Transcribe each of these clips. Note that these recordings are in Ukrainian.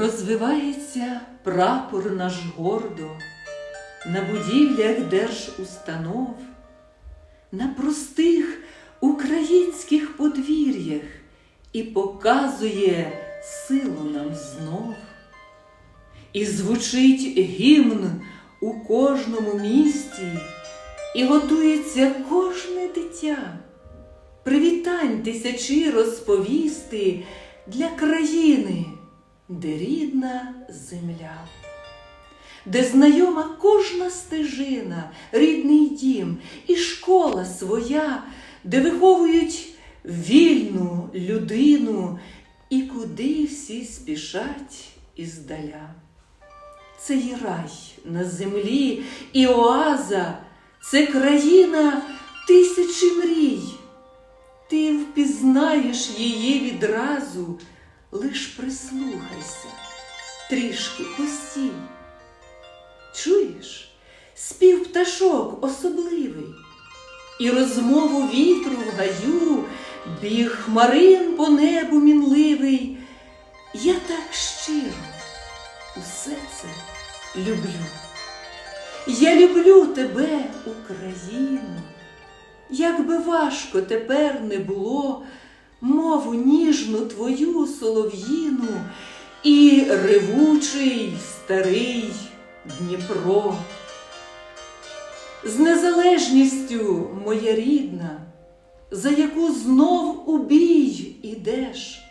Розвивається прапор наш гордо на будівлях держустанов, на простих українських подвір'ях і показує силу нам знов. І звучить гімн у кожному місті, і готується кожне дитя. Привітань тисячі розповісти для країни, де рідна земля, де знайома кожна стежина, рідний дім і школа своя, де виховують вільну людину і куди всі спішать іздаля. Це є рай на землі і оаза, це країна тисячі мрій. Ти впізнаєш її відразу, лиш прислухайся, трішки постій. Чуєш, спів пташок особливий, і розмову вітру в гаю, біг хмарин по небу мінливий. Я так щиро усе це люблю. Я люблю тебе, Україну. Як би важко тепер не було мову ніжну твою солов'їну і ревучий старий Дніпро. З незалежністю, моя рідна, за яку знов у бій ідеш,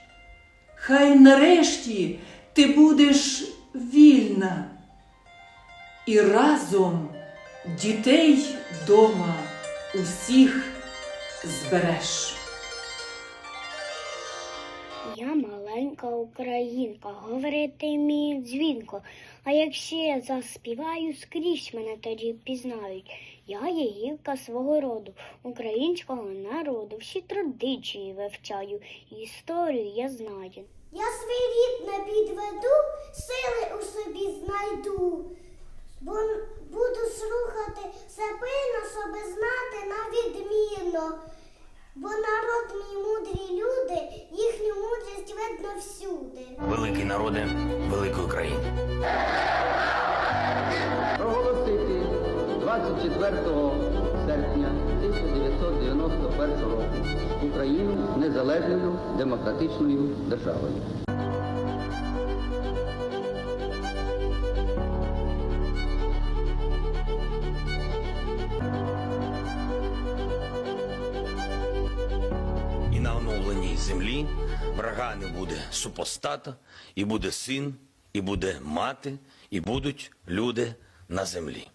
хай нарешті ти будеш вільна і разом дітей дома усіх збереш. Я маленька українка, говорити вмію дзвінко, а якщо я заспіваю, скрізь мене тоді впізнають. Я є гілка свого роду, українського народу, всі традиції вивчаю, історію я знаю. Я свій рід не підведу, сили у собі знайду, бо буду слухати себе на себе знати на відмінно. Бо народ мій мудрі люди, всюди. Великий народи великої країни. проголосити 24 серпня 1991 року Україну незалежною демократичною державою. І на оновленій землі врага не буде супостата, і буде син, і буде мати, і будуть люди на землі.